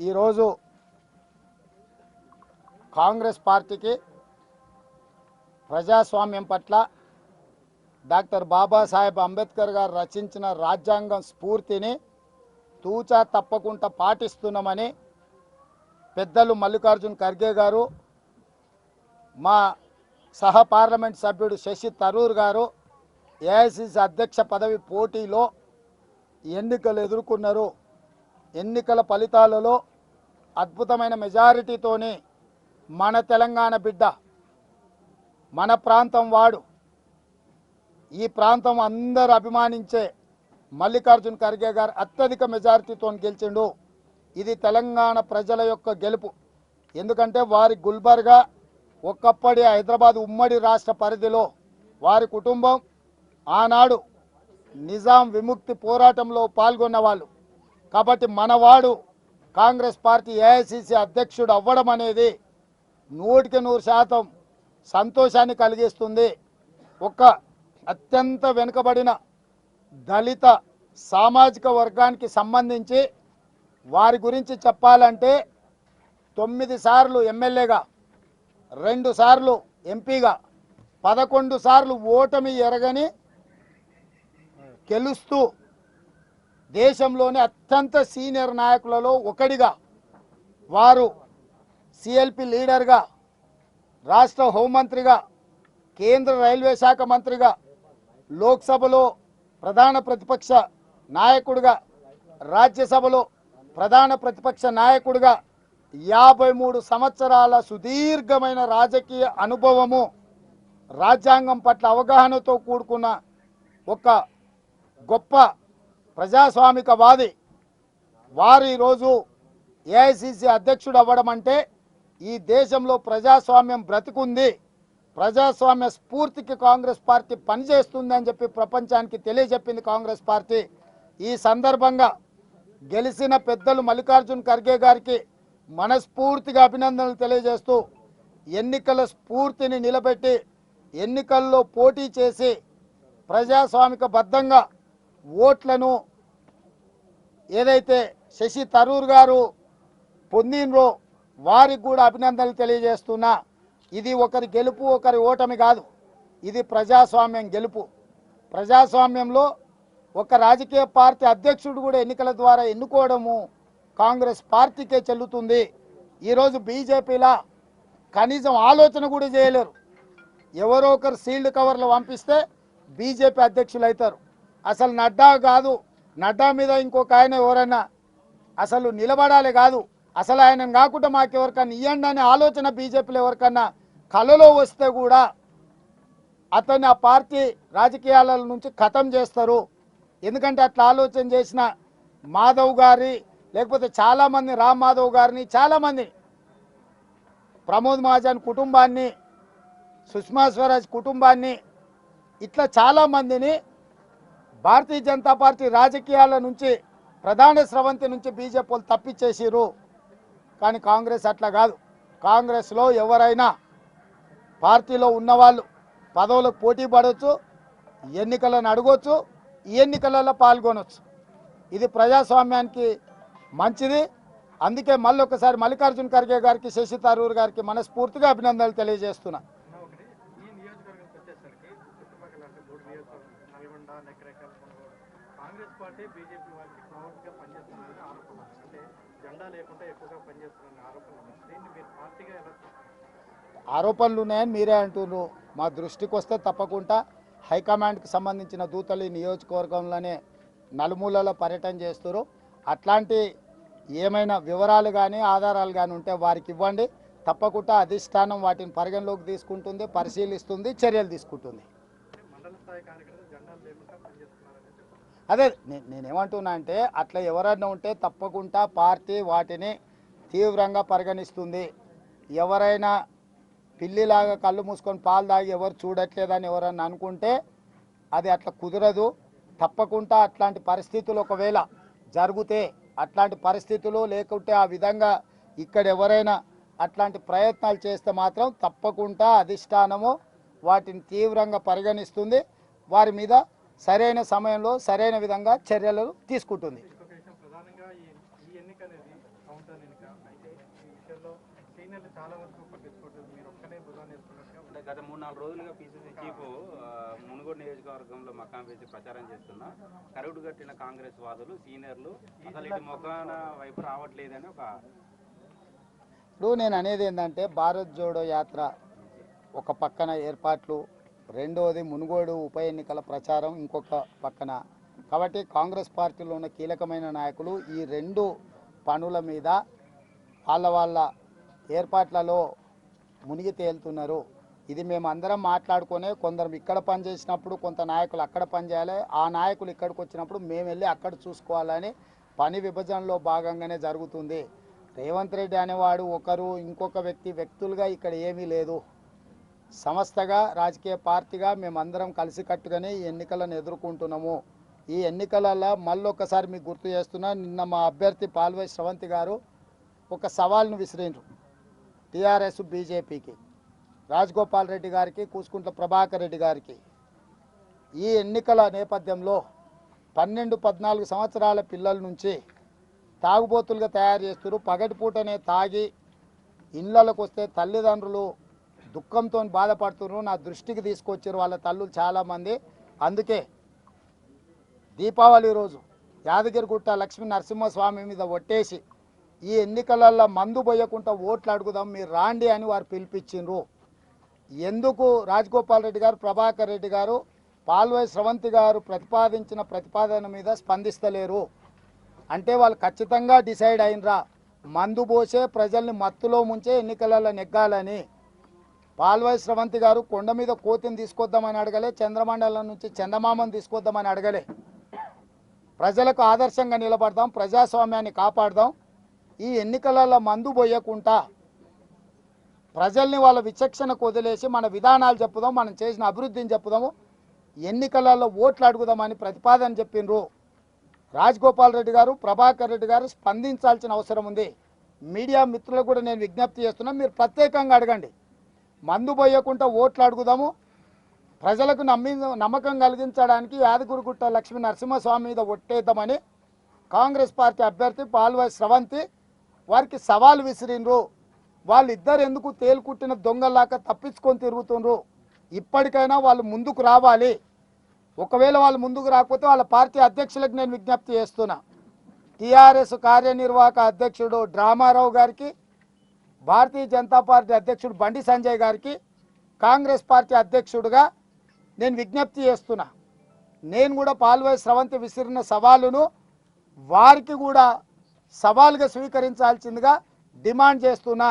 ఈరోజు కాంగ్రెస్ పార్టీకి ప్రజాస్వామ్యం పట్ల డాక్టర్ బాబాసాహెబ్ అంబేద్కర్ గారు రచించిన రాజ్యాంగం స్ఫూర్తిని తూచా తప్పకుండా పాటిస్తున్నామని పెద్దలు మల్లికార్జున్ ఖర్గే గారు మా సహ పార్లమెంట్ సభ్యుడు శశి తరూర్ గారు ఏఐసిసి అధ్యక్ష పదవి పోటీలో ఎన్నికలు ఎదుర్కొన్నారు. ఎన్నికల ఫలితాలలో అద్భుతమైన మెజారిటీతోనే మన తెలంగాణ బిడ్డ మన ప్రాంతం వాడు. ఈ ప్రాంతం అందరు అభిమానించే మల్లికార్జున్ ఖర్గే గారు అత్యధిక మెజారిటీతో గెలిచిండు. ఇది తెలంగాణ ప్రజల యొక్క గెలుపు. ఎందుకంటే వారి గుల్బర్గా ఒకప్పటి హైదరాబాద్ ఉమ్మడి రాష్ట్ర పరిధిలో వారి కుటుంబం ఆనాడు నిజాం విముక్తి పోరాటంలో పాల్గొన్న వాళ్ళు. కాబట్టి మనవాడు కాంగ్రెస్ పార్టీ ఏఐసిసి అధ్యక్షుడు అవ్వడం అనేది నూటికి నూరు శాతం సంతోషాన్ని కలిగిస్తుంది. ఒక అత్యంత వెనుకబడిన దళిత సామాజిక వర్గానికి సంబంధించి వారి గురించి చెప్పాలంటే తొమ్మిది సార్లు ఎమ్మెల్యేగా రెండు సార్లు ఎంపీగా పదకొండు సార్లు ఓటమి ఎరగని గెలుస్తూ దేశంలోని అత్యంత సీనియర్ నాయకులలో ఒకడిగా వారు సిఎల్పి లీడర్గా రాష్ట్ర హోంమంత్రిగా కేంద్ర రైల్వే శాఖ మంత్రిగా లోక్సభలో ప్రధాన ప్రతిపక్ష నాయకుడిగా రాజ్యసభలో ప్రధాన ప్రతిపక్ష నాయకుడిగా యాభై మూడు సంవత్సరాల సుదీర్ఘమైన రాజకీయ అనుభవము రాజ్యాంగం పట్ల అవగాహనతో కూడుకున్న ఒక గొప్ప ప్రజాస్వామికవాది. వారు ఈరోజు ఏఐసిసి అధ్యక్షుడు అవ్వడం అంటే ఈ దేశంలో ప్రజాస్వామ్యం బ్రతికుంది. ప్రజాస్వామ్య స్ఫూర్తికి కాంగ్రెస్ పార్టీ పనిచేస్తుంది అని చెప్పి ప్రపంచానికి తెలియజెప్పింది కాంగ్రెస్ పార్టీ. ఈ సందర్భంగా గెలిచిన పెద్దలు మల్లికార్జున్ ఖర్గే గారికి మనస్ఫూర్తిగా అభినందనలు తెలియజేస్తూ ఎన్నికల స్ఫూర్తిని నిలబెట్టి ఎన్నికల్లో పోటీ చేసి ప్రజాస్వామిక బద్ధంగా ఓట్లను ఏదైతే శశి తరూర్ గారు పొందినరో వారికి కూడా అభినందనలు తెలియజేస్తున్నా ఇది ఒకరి గెలుపు ఒకరి ఓటమి కాదు ఇది ప్రజాస్వామ్యం గెలుపు. ప్రజాస్వామ్యంలో ఒక రాజకీయ పార్టీ అధ్యక్షుడు కూడా ఎన్నికల ద్వారా ఎన్నుకోవడము కాంగ్రెస్ పార్టీకే చెల్లుతుంది. ఈరోజు బీజేపీలా కనీసం ఆలోచన కూడా చేయలేరు. ఎవరో ఒకరు సీల్డ్ కవర్లు పంపిస్తే బీజేపీ అధ్యక్షులు అవుతారు అసలు నడ్డా కాదు. నడ్డా మీద ఇంకొక ఆయన ఎవరైనా అసలు నిలబడాలి కాదు. అసలు ఆయన కాకుండా మాకు ఎవరికన్నా ఇవ్వండి అనే ఆలోచన బీజేపీలో ఎవరికన్నా కలలో వస్తే కూడా అతన్ని ఆ పార్టీ రాజకీయాల నుంచి ఖతం చేస్తారు. ఎందుకంటే అట్లా ఆలోచన చేసిన మాధవ్ గారి లేకపోతే చాలామంది రామ్ మాధవ్ గారిని చాలామంది ప్రమోద్ మహాజన్ కుటుంబాన్ని సుష్మా స్వరాజ్ కుటుంబాన్ని ఇట్లా చాలామందిని భారతీయ జనతా పార్టీ రాజకీయాల నుంచి ప్రధాన స్రవంతి నుంచి బీజేపీ వాళ్ళు తప్పించేసిరు కానీ కాంగ్రెస్ అట్లా కాదు. కాంగ్రెస్లో ఎవరైనా పార్టీలో ఉన్నవాళ్ళు పదవులకు పోటీ పడవచ్చు ఎన్నికలను అడగవచ్చు ఈ ఎన్నికలలో పాల్గొనవచ్చు ఇది ప్రజాస్వామ్యానికి మంచిది. అందుకే మళ్ళీ ఒకసారి మల్లికార్జున్ ఖర్గే గారికి శశి తరూర్ గారికి మనస్ఫూర్తిగా అభినందనలు తెలియజేస్తున్నా అన్న ఒకటి ఈ నియోజకవర్గానికి వచ్చేసరికి చుట్టుపక్కల అంటే మూడు నియోజకవర్గం నకరేకల్ కొనుగోలు కాంగ్రెస్ పార్టీ బీజేపీ వారికి క్రౌడ్గా పనిచేస్తుందని ఆరోపణ అంటే జెండా లేకుండా ఎక్కువగా పనిచేస్తుందనే ఆరోపణ. దీన్ని మీరు పార్టీగా ఎలా? ఆరోపణలు ఉన్నాయని మీరే అంటున్నారు. మా దృష్టికి వస్తే తప్పకుండా హైకమాండ్కి సంబంధించిన దూతలు ఈ నియోజకవర్గంలోనే నలుమూలలో పర్యటన చేస్తారు అట్లాంటి ఏమైనా వివరాలు కానీ ఆధారాలు కానీ ఉంటే వారికి ఇవ్వండి. తప్పకుండా అధిష్టానం వాటిని పరిగణలోకి తీసుకుంటుంది పరిశీలిస్తుంది చర్యలు తీసుకుంటుంది. మండల స్థాయి కార్యకర్తలు జెండాలు లేకుండా పనిచేస్తున్నారని చెప్తున్నారు అదే నేనేమంటున్నా అంటే అట్లా ఎవరైనా ఉంటే తప్పకుండా పార్టీ వాటిని తీవ్రంగా పరిగణిస్తుంది. ఎవరైనా పిల్లిలాగా కళ్ళు మూసుకొని పాలు తాగి ఎవరు చూడట్లేదని ఎవరన్నా అనుకుంటే అది అట్లా కుదరదు. తప్పకుండా అట్లాంటి పరిస్థితులు ఒకవేళ జరిగితే అట్లాంటి పరిస్థితులు లేకుంటే ఆ విధంగా ఇక్కడ ఎవరైనా అట్లాంటి ప్రయత్నాలు చేస్తే మాత్రం తప్పకుండా అధిష్టానము వాటిని తీవ్రంగా పరిగణిస్తుంది. వారి మీద సరైన సమయంలో సరైన విధంగా చర్యలు తీసుకుంటుంది. ఇంకొక విషయం ప్రధానంగా ఈ ఈ ఎన్నిక అనేది కౌంటర్ ఎన్నిక. సీనియర్లు చాలా వరకు పట్టించుకోవట్లేదు. మీరు ఒక్కనే భుజాన్ని వేసుకున్నట్టుగా అంటే గత మూడు నాలుగు రోజులుగా పీసీసీ చీఫ్ మునుగోడు నియోజకవర్గంలో మకాం వేసి ప్రచారం చేస్తున్నా. కరుడు కట్టిన కాంగ్రెస్ వాదులు సీనియర్లు అసలు ఇటు మొఖాన వైపు రావట్లేదని ఒక ఇప్పుడు నేను అనేది ఏంటంటే భారత్ జోడో యాత్ర ఒక పక్కన ఏర్పాట్లు రెండోది మునుగోడు ఉప ఎన్నికల ప్రచారం ఇంకొక పక్కన. కాబట్టి కాంగ్రెస్ పార్టీలో ఉన్న కీలకమైన నాయకులు ఈ రెండు పనుల మీద వాళ్ళ వాళ్ళ ఏర్పాట్లలో మునిగి తేలుతున్నారు. ఇది మేము అందరం మాట్లాడుకునే కొందరు ఇక్కడ పనిచేసినప్పుడు కొంత నాయకులు అక్కడ పనిచేయాలి ఆ నాయకులు ఇక్కడికి వచ్చినప్పుడు మేము వెళ్ళి అక్కడ చూసుకోవాలని పని విభజనలో భాగంగానే జరుగుతుంది. రేవంత్ రెడ్డి అనేవాడు ఒకరు ఇంకొక వ్యక్తి వ్యక్తులుగా ఇక్కడ ఏమీ లేదు. సంస్థగా రాజకీయ పార్టీగా మేమందరం కలిసికట్టుగానే ఈ ఎన్నికలను ఎదుర్కొంటున్నాము. ఈ ఎన్నికలలో మళ్ళొక్కసారి మీకు గుర్తు చేస్తున్నా నిన్న మా అభ్యర్థి పాల్వై శ్రవంతి గారు ఒక సవాల్ను విసిరిండ్రు. టీఆర్ఎస్ బీజేపీకి రాజగోపాల్ రెడ్డి గారికి కూసుకుంట్ల ప్రభాకర్ రెడ్డి గారికి. ఈ ఎన్నికల నేపథ్యంలో పన్నెండు పద్నాలుగు సంవత్సరాల పిల్లల నుంచి తాగుబోతులుగా తయారు చేస్తున్నారు. పగటిపూటనే తాగి ఇళ్ళకు వస్తే తల్లిదండ్రులు దుఃఖంతో బాధపడుతున్నారు. నా దృష్టికి తీసుకొచ్చారు వాళ్ళ తల్లులు చాలామంది. అందుకే దీపావళి రోజు యాదగిరిగుట్ట లక్ష్మీ నరసింహస్వామి మీద ఒట్టేసి ఈ ఎన్నికలలో మందు పోయకుండా ఓట్లు అడుగుదాం మీరు రాండి అని వారు పిలిపించిండ్రు. ఎందుకు? రాజగోపాల్ రెడ్డి గారు ప్రభాకర్ రెడ్డి గారు పాల్వై స్రవంతి గారు ప్రతిపాదించిన ప్రతిపాదన మీద స్పందిస్తలేరు. అంటే వాళ్ళు ఖచ్చితంగా డిసైడ్ అయినరా? మందు పోసే ప్రజల్ని మత్తులో ముంచే ఎన్నికలలో నెగ్గాలని. పాల్వాయి స్రవంతి గారు కొండ మీద కోతిని తీసుకొద్దామని అడగలే చంద్రమండలం నుంచి చందమామని తీసుకొద్దామని అడగలే. ప్రజలకు ఆదర్శంగా నిలబడదాం ప్రజాస్వామ్యాన్ని కాపాడదాం. ఈ ఎన్నికలలో మందు పోయకుండా ప్రజల్ని వాళ్ళ విచక్షణకు వదిలేసి మన విధానాలు చెప్పుదాం మనం చేసిన అభివృద్ధిని చెప్పుదాము. ఎన్నికలలో ఓట్లు అడుగుదామని ప్రతిపాదన చెప్పిండ్రు. రాజగోపాల్ రెడ్డి గారు ప్రభాకర్ రెడ్డి గారు స్పందించాల్సిన అవసరం ఉంది. మీడియా మిత్రులకు కూడా నేను విజ్ఞప్తి చేస్తున్నా మీరు ప్రత్యేకంగా అడగండి. మందు పోయకుండా ఓట్లు అడుగుదాము. ప్రజలకు నమ్మి నమ్మకం కలిగించడానికి యాదగిరిగుట్ట లక్ష్మీ నరసింహస్వామి మీద ఒట్టేద్దామని కాంగ్రెస్ పార్టీ అభ్యర్థి పాల్వ స్రవంతి వారికి సవాల్ విసిరిండ్రు. వాళ్ళిద్దరు ఎందుకు తేలుకుట్టిన దొంగలాగా తప్పించుకొని తిరుగుతుండ్రు? ఇప్పటికైనా వాళ్ళు ముందుకు రావాలి. ఒకవేళ వాళ్ళు ముందుకు రాకపోతే వాళ్ళ పార్టీ అధ్యక్షులకు నేను విజ్ఞప్తి చేస్తున్నా. టీఆర్ఎస్ కార్యనిర్వాహక అధ్యక్షుడు డ్రామారావు గారికి భారతీయ జనతా పార్టీ అధ్యక్షుడు బండి సంజయ్ గారికి కాంగ్రెస్ పార్టీ అధ్యక్షుడుగా నేను విజ్ఞప్తి చేస్తున్నా. నేను కూడా పాల్వై స్రవంతి విసిరిన సవాలును వారికి కూడా సవాలుగా స్వీకరించాల్సిందిగా డిమాండ్ చేస్తున్నా.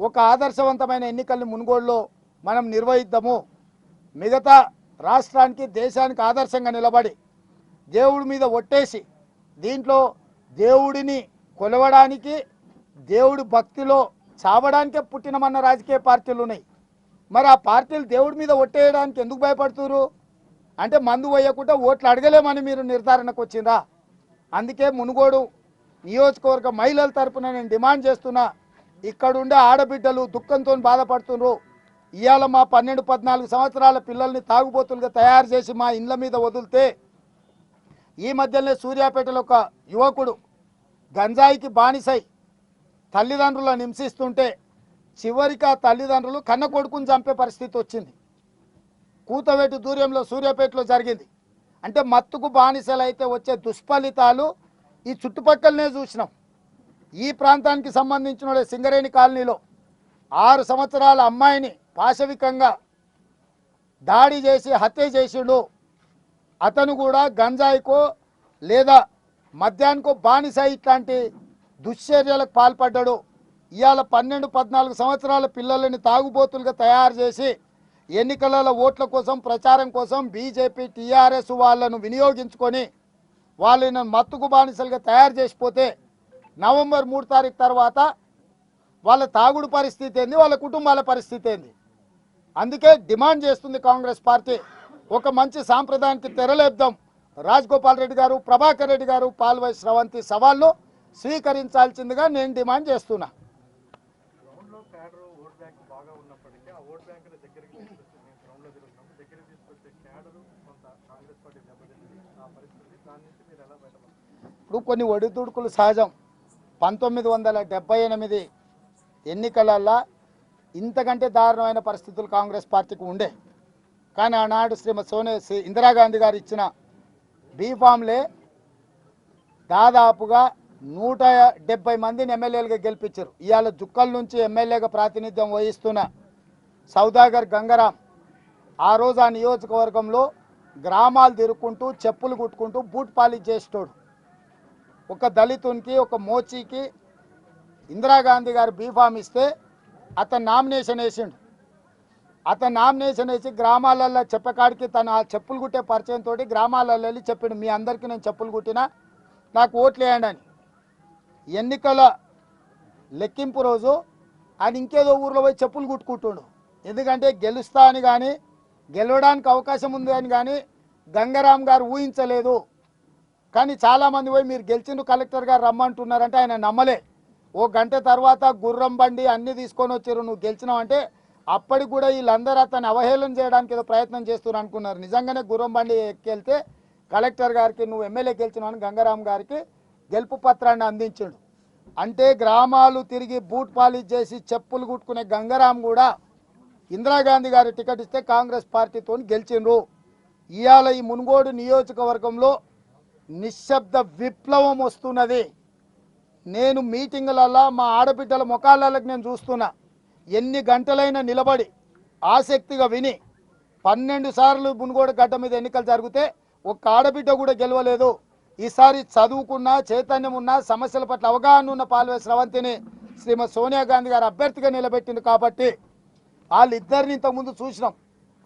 ఒక ఆదర్శవంతమైన ఎన్నికల్ని మునుగోడులో మనం నిర్వహిద్దాము. మిగతా రాష్ట్రానికి దేశానికి ఆదర్శంగా నిలబడి దేవుడి మీద ఒట్టేసి దీంట్లో దేవుడిని కొలవడానికి దేవుడి భక్తిలో చావడానికే పుట్టినమన్న రాజకీయ పార్టీలు ఉన్నాయి. మరి ఆ పార్టీలు దేవుడి మీద ఒట్టేయడానికి ఎందుకు భయపడుతురు అంటే మందు వేయకుండా ఓట్లు అడగలేమని మీరు నిర్ధారణకు వచ్చిందా అందుకే మునుగోడు నియోజకవర్గ మహిళల తరపున నేను డిమాండ్ చేస్తున్నా ఇక్కడుండే ఆడబిడ్డలు దుఃఖంతో బాధపడుతున్నారు ఇవాళ మా పన్నెండు పద్నాలుగు సంవత్సరాల పిల్లల్ని తాగుబోతులుగా తయారు చేసి మా ఇండ్ల మీద వదిలితే ఈ మధ్యనే సూర్యాపేటలో ఒక యువకుడు గంజాయికి బానిసై తల్లిదండ్రులను హింసిస్తుంటే చివరికి ఆ తల్లిదండ్రులు కన్న కొడుకుని చంపే పరిస్థితి వచ్చింది. కూతవేటు దూరంలో సూర్యాపేటలో జరిగింది. అంటే మత్తుకు బానిసలైతే వచ్చే దుష్ఫలితాలు ఈ చుట్టుపక్కలనే చూసినాం. ఈ ప్రాంతానికి సంబంధించిన సింగరేణి కాలనీలో ఆరు సంవత్సరాల అమ్మాయిని పాశవికంగా దాడి చేసి హత్య చేసిండు. అతను కూడా గంజాయికో లేదా మద్యానికో బానిస ఇట్లాంటి దుశ్చర్యలకు పాల్పడ్డాడు. ఇవాళ పన్నెండు పద్నాలుగు సంవత్సరాల పిల్లలని తాగుబోతులుగా తయారు చేసి ఎన్నికలలో ఓట్ల కోసం ప్రచారం కోసం బీజేపీ టీఆర్ఎస్ వాళ్ళను వినియోగించుకొని వాళ్ళని మత్తుకు బానిసలుగా తయారు చేసిపోతే నవంబర్ మూడు తారీఖు తర్వాత వాళ్ళ తాగుడు పరిస్థితి ఏంది? వాళ్ళ కుటుంబాల పరిస్థితి ఏంది? అందుకే డిమాండ్ చేస్తుంది కాంగ్రెస్ పార్టీ. ఒక మంచి సాంప్రదాయానికి తెరలేద్దాం రాజగోపాల్ రెడ్డి గారు ప్రభాకర్ రెడ్డి గారు పాల్వై స్రవంతి సవాళ్ళు స్వీకరించాల్సిందిగా నేను డిమాండ్ చేస్తున్నా. ఇప్పుడు కొన్ని ఒడిదుడుకులు సహజం. పంతొమ్మిది వందల డెబ్బై ఎనిమిది ఎన్నికలల్లో ఇంతకంటే దారుణమైన పరిస్థితులు కాంగ్రెస్ పార్టీకి ఉండే. కానీ ఆనాడు శ్రీమతి సోనియా ఇందిరాగాంధీ గారు ఇచ్చిన బీఫామ్లే దాదాపుగా నూట డెబ్బై మందిని ఎమ్మెల్యేలుగా గెలిపించారు. ఇవాళ జుక్కల నుంచి ఎమ్మెల్యేగా ప్రాతినిధ్యం వహిస్తున్న సౌదాగర్ గంగరాం ఆ రోజు ఆ నియోజకవర్గంలో గ్రామాలు తిరుక్కుంటూ చెప్పులు కుట్టుకుంటూ బూట్ పాలిష్ చేసేటోడు. ఒక దళితునికి ఒక మోచీకి ఇందిరాగాంధీ గారు బీఫామ్ ఇస్తే అతను నామినేషన్ వేసిండు. అతను నామినేషన్ వేసి గ్రామాలలో చెప్పకాడికి తను ఆ చెప్పులు కుట్టే పరిచయంతో గ్రామాలలో వెళ్ళి చెప్పిండు మీ అందరికీ నేను చెప్పులు కుట్టినా నాకు ఓట్లు వేయండి అని. ఎన్నికల లెక్కింపు రోజు ఆయన ఇంకేదో ఊర్లో పోయి చెప్పులు కుట్టుకుంటుండు. ఎందుకంటే గెలుస్తా అని కానీ గెలవడానికి అవకాశం ఉంది అని కానీ గంగారాం గారు ఊహించలేదు. కానీ చాలామంది పోయి మీరు గెలిచిండు కలెక్టర్ గారు రమ్మంటున్నారంటే ఆయన నమ్మలే. ఓ గంట తర్వాత గుర్రం బండి అన్నీ తీసుకొని వచ్చారు నువ్వు గెలిచినావంటే అప్పటికి కూడా వీళ్ళందరూ అతను అవహేళన చేయడానికి ఏదో ప్రయత్నం చేస్తున్నారు అనుకున్నారు. నిజంగానే గుర్రం బండి ఎక్కెళ్తే కలెక్టర్ గారికి నువ్వు ఎమ్మెల్యే గెలిచినావు అని గంగారాం గారికి గెలుపు పత్రాన్ని అందించాడు. అంటే గ్రామాలు తిరిగి బూట్ పాలిష్ చేసి చెప్పులు కుట్టుకునే గంగారాం కూడా ఇందిరాగాంధీ గారి టికెట్ ఇస్తే కాంగ్రెస్ పార్టీతో గెలిచిండ్రు. ఇవాళ ఈ మునుగోడు నియోజకవర్గంలో నిశ్శబ్ద విప్లవం వస్తున్నది. నేను మీటింగులలో మా ఆడబిడ్డల ముఖాలకు నేను చూస్తున్నా. ఎన్ని గంటలైనా నిలబడి ఆసక్తిగా విని పన్నెండు సార్లు మునుగోడు గడ్డ మీద ఎన్నికలు జరిగితే ఒక్క ఆడబిడ్డ కూడా గెలవలేదు. ఈసారి చదువుకున్నా చైతన్యం ఉన్న సమస్యల పట్ల అవగాహన ఉన్న పాల్వే స్రవంతిని శ్రీమతి సోనియా గాంధీ గారు అభ్యర్థిగా నిలబెట్టింది కాబట్టి వాళ్ళిద్దరిని ఇంతకుముందు చూసినాం.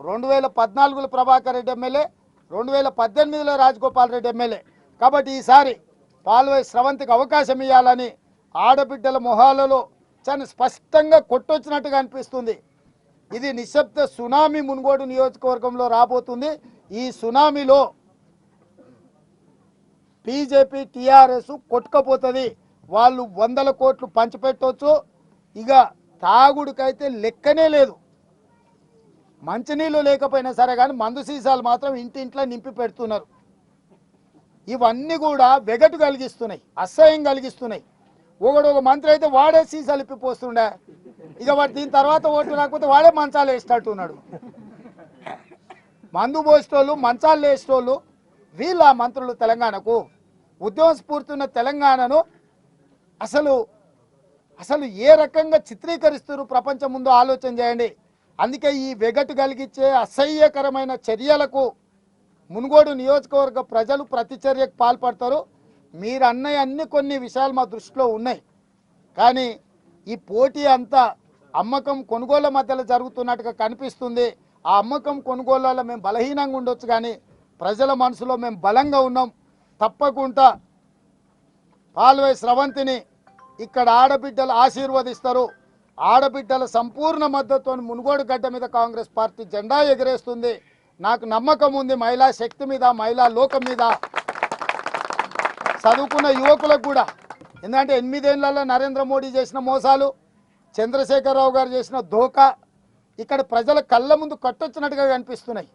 రెండు వేల పద్నాలుగులో ప్రభాకర్ రెడ్డి ఎమ్మెల్యే రెండు వేల పద్దెనిమిదిలో రాజగోపాల్ రెడ్డి ఎమ్మెల్యే. కాబట్టి ఈసారి పాల్వే స్రవంతికి అవకాశం ఇవ్వాలని ఆడబిడ్డల మొహాలలో చాలా స్పష్టంగా కొట్టొచ్చినట్టుగా అనిపిస్తుంది. ఇది నిశ్శబ్ద సునామీ మునుగోడు నియోజకవర్గంలో రాబోతుంది. ఈ సునామీలో బీజేపీ టీఆర్ఎస్ కొట్టుకపోతుంది. వాళ్ళు వందల కోట్లు పంచిపెట్టవచ్చు ఇక తాగుడికైతే లెక్కనే లేదు. మంచినీళ్ళు లేకపోయినా సరే కానీ మందు సీసాలు మాత్రం ఇంటింట్లో నింపి పెడుతున్నారు. ఇవన్నీ కూడా వెగటు కలిగిస్తున్నాయి. అసహ్యం కలిగిస్తున్నాయి. ఒకడు ఒక మంత్రి అయితే వాడే సీసాలు ఇప్పి పోస్తుండే. ఇక వాడు దీని తర్వాత ఓటు రాకపోతే వాడే మంచాలు వేసేటట్టున్నాడు. మందు పోసేటోళ్ళు మంచాలు వేసేటోళ్ళు వీళ్ళ మంత్రులు తెలంగాణకు ఉద్యమ స్ఫూర్తి ఉన్న తెలంగాణను అసలు అసలు ఏ రకంగా చిత్రీకరిస్తారు ప్రపంచం ముందు ఆలోచన చేయండి. అందుకే ఈ వెగటు కలిగించే అసహ్యకరమైన చర్యలకు మునుగోడు నియోజకవర్గ ప్రజలు ప్రతిచర్యకు పాల్పడతారు. మీరు అన్నయ్య అన్ని కొన్ని విషయాలు మా దృష్టిలో ఉన్నాయి. కానీ ఈ పోటీ అంతా అమ్మకం కొనుగోళ్ళ మధ్యలో జరుగుతున్నట్టుగా కనిపిస్తుంది. ఆ అమ్మకం కొనుగోళ్ళలో మేము బలహీనంగా ఉండొచ్చు కానీ ప్రజల మనసులో మేము బలంగా ఉన్నాం. తప్పకుండా పాల్వే స్రవంతిని ఇక్కడ ఆడబిడ్డలు ఆశీర్వదిస్తారు. ఆడబిడ్డల సంపూర్ణ మద్దతును మునుగోడు గడ్డ మీద కాంగ్రెస్ పార్టీ జెండా ఎగరేస్తుంది. నాకు నమ్మకం ఉంది మహిళా శక్తి మీద మహిళా లోకం మీద. చదువుకున్న యువకులకు కూడా. ఎందుకంటే ఎనిమిదేళ్ళలో నరేంద్ర మోడీ చేసిన మోసాలు చంద్రశేఖరరావు గారు చేసిన ధోకా ఇక్కడ ప్రజల కళ్ళ ముందు కట్టొచ్చినట్టుగా కనిపిస్తున్నాయి.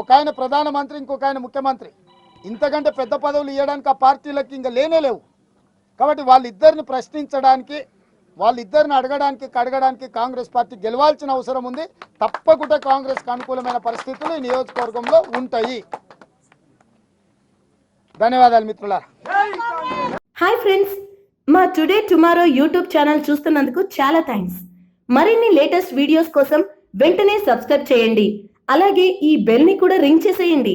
ఒక ఆయన ప్రధానమంత్రి ఇంకొక ఆయన ముఖ్యమంత్రి. ఇంతకంటే పెద్ద పదవులు ఇవ్వడానికి ఆ పార్టీలకు ఇంకా లేనే లేవు. కాబట్టి వాళ్ళిద్దరిని ప్రశ్నించడానికి వాళ్ళిద్దరిని అడగడానికి కడగడానికి కాంగ్రెస్ పార్టీ గెలవాల్సిన అవసరం ఉంది. తప్పకుండా కాంగ్రెస్కి అనుకూలమైన పరిస్థితులు ఈ నియోజకవర్గంలో ఉంటాయి. ధన్యవాదాలు మిత్రులారా. హాయ్ ఫ్రెండ్స్ మా టుడే టుమారో యూట్యూబ్ ఛానల్ చూస్తున్నందుకు చాలా థ్యాంక్స్. మరిన్ని లేటెస్ట్ వీడియోస్ కోసం వెంటనే సబ్స్క్రైబ్ చేయండి. అలాగే ఈ బెల్ని కూడా రింగ్ చేసేయండి.